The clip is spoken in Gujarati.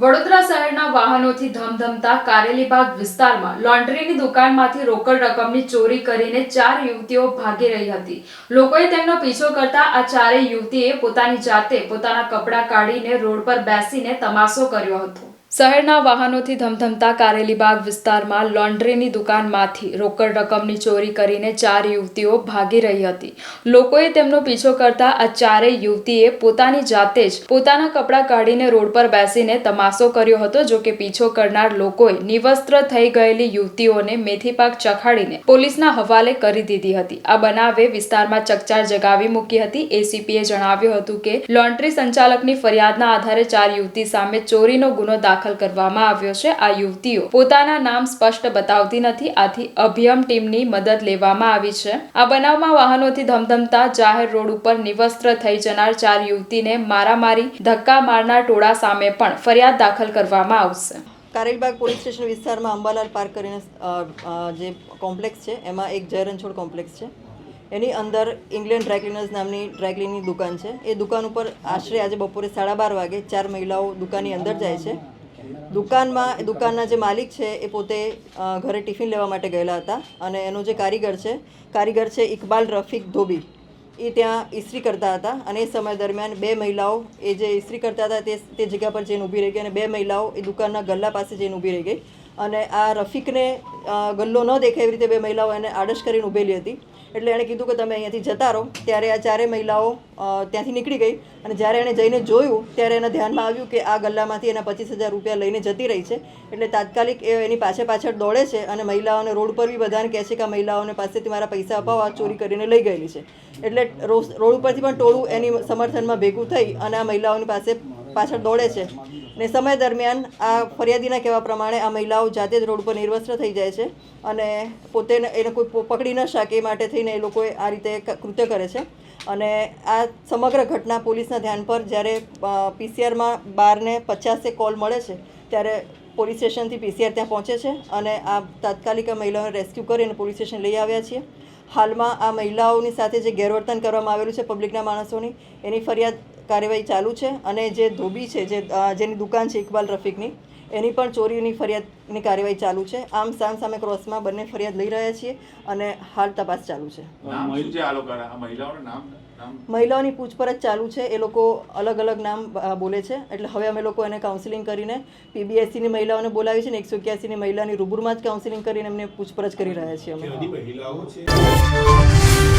વડોદરા શહેરના વાહનોથી ધમધમતા કારેલીબાગ વિસ્તારમાં લોન્ડ્રીની દુકાનમાંથી રોકડ રકમની ચોરી કરીને ચાર યુવતીઓ ભાગી રહી હતી. લોકોએ તેમનો પીછો કરતા આ ચારેય યુવતીએ પોતાની જાતે પોતાના કપડાં કાઢીને રોડ પર બેસીને તમાશો કર્યો હતો. શહેરના વાહનોથી ધમધમતા કારેલીબાગ વિસ્તારમાં લોન્ડ્રીની દુકાનમાંથી રોકડ રકમની ચોરી કરીને ચાર યુવતીઓ ભાગી રહી હતી. લોકોએ તેમનો પીછો કરતા આ ચારેય યુવતીએ પોતાની જાતે જ પોતાના કપડાં કાઢીને રોડ પર બેસીને તમાશો કર્યો હતો, જો કે પીછો કરનાર લોકોએ નિવસ્ત્ર થઈ ગયેલી યુવતીઓને મેથી પાક ચખાડીને પોલીસના હવાલે કરી દીધી હતી. આ બનાવે વિસ્તારમાં ચકચાર જગાવી મૂકી હતી. એસીપીએ જણાવ્યું હતું કે, લોન્ડ્રી સંચાલકની ફરિયાદના આધારે ચાર યુવતી સામે ચોરીનો ગુનો દાખલ કરવામાં આવ્યો છે આ યુવતીઓ. પોતાના નામ સ્પષ્ટ બતાવતી નથી. આથી અભિયમ ટીમની મદદ લેવામાં આવી છે. આ બનાવમાં વાહનોથી ધમધમતા, જાહેર રોડ ઉપર નિવસ્ત્ર થઈ જનાર ચાર યુવતીને મારામારી, ધક્કા મારનાર ટોળા સામે પણ ફરિયાદ દાખલ કરવામાં આવશે. કારેલબાગ પોલીસ સ્ટેશન વિસ્તારમાં અંબાલાલ પાર્ક કરીને જે કોમ્પ્લેક્સ છે, એમાં એક જયરણછોડ કોમ્પ્લેક્સ છે. એની અંદર ઇંગ્લેન્ડ ડ્રાયક્લિનર્સ નામની ડ્રાયક્લિનની દુકાન છે. એ દુકાન ઉપર આશરે આજે બપોરે સાડા બાર વાગે ચાર મહિલાઓ દુકાનની અંદર જાય છે. દુકાનમાં, દુકાનના જે માલિક છે, એ પોતે ઘરે ટિફિન લેવા માટે ગયેલા હતા અને એનો જે કારીગર છે કારીગર છે ઇકબાલ રફીક ધોબી. એ ત્યાં ઇસ્ત્રી કરતા હતા અને એ સમય દરમિયાન બે મહિલાઓ, એ જે ઇસ્ત્રી કરતા હતા તે તે જગ્યા પર જઈને ઊભી રહી ગઈ અને બે મહિલાઓ એ દુકાનના ગલ્લા પાસે જઈને ઊભી રહી ગઈ. અને આ રફીકને ગલ્લો ન દેખાય એવી રીતે બે મહિલાઓ એને આડશ કરીને ઊભેલી હતી. એટલે એણે કીધું કે તમે અહીંયાથી જતા રહો. ત્યારે આ ચારે મહિલાઓ ત્યાંથી નીકળી ગઈ અને જ્યારે એણે જઈને જોયું, ત્યારે એના ધ્યાનમાં આવ્યું કે આ ગલ્લામાંથી એના પચીસ હજાર રૂપિયા લઈને જતી રહી છે. એટલે તાત્કાલિક એ એની પાછળ પાછળ દોડે છે અને મહિલાઓને રોડ પર બી બધાને કહે છે કે આ મહિલાઓને પાસેથી મારા પૈસા અપાવવા ચોરી કરીને લઈ ગયેલી છે. એટલે રોડ ઉપરથી પણ ટોળું એની સમર્થનમાં ભેગું થઈ અને આ મહિલાઓની પાસે પાછળ દોડે છે. ને સમય દરમિયાન આ ફરિયાદીના કહેવા પ્રમાણે આ મહિલાઓ જાતે જ રોડ પર નિર્વસ્ત્ર થઈ જાય છે અને પોતે એને કોઈ પકડી ન શકે એ માટે થઈને એ લોકોએ આ રીતે કૃત્ય કરે છે. અને આ સમગ્ર ઘટના પોલીસના ધ્યાન પર જ્યારે પીસીઆરમાં બારને પચાસે કોલ મળે છે, ત્યારે પોલીસ સ્ટેશનથી પીસીઆર ત્યાં પહોંચે છે અને આ તાત્કાલિક મહિલાઓને રેસ્ક્યુ કરીને પોલીસ સ્ટેશન લઈ આવ્યા છીએ. હાલમાં આ મહિલાઓની સાથે જે ગેરવર્તન કરવામાં આવેલું છે પબ્લિકના માણસોની, એની ફરિયાદ કાર્યવાહી ચાલુ છે અને જે ધોબી છે જે જેની દુકાન છે ઇકબાલ રફીકની એની પણ ચોરીની ફરિયાદની કાર્યવાહી ચાલુ છે. આમ સામ સામે ક્રોસમાં બંને ફરિયાદ લઈ રહ્યા છીએ અને હાલ તપાસ ચાલુ છે. મહિલાઓના નામ? નામ? મહિલાઓની પૂછપરછ ચાલુ છે. એ લોકો અલગ અલગ નામ બોલે છે. એટલે હવે અમે લોકો એને કાઉન્સિલિંગ કરીને પીબીએસસીની મહિલાઓને બોલાવી છે ને એકસો એક્યાસીની મહિલાની રૂબરૂમાં જ કાઉન્સિલિંગ કરીને એમને પૂછપરછ કરી રહ્યા છીએ અમે. મહિલાઓ છે.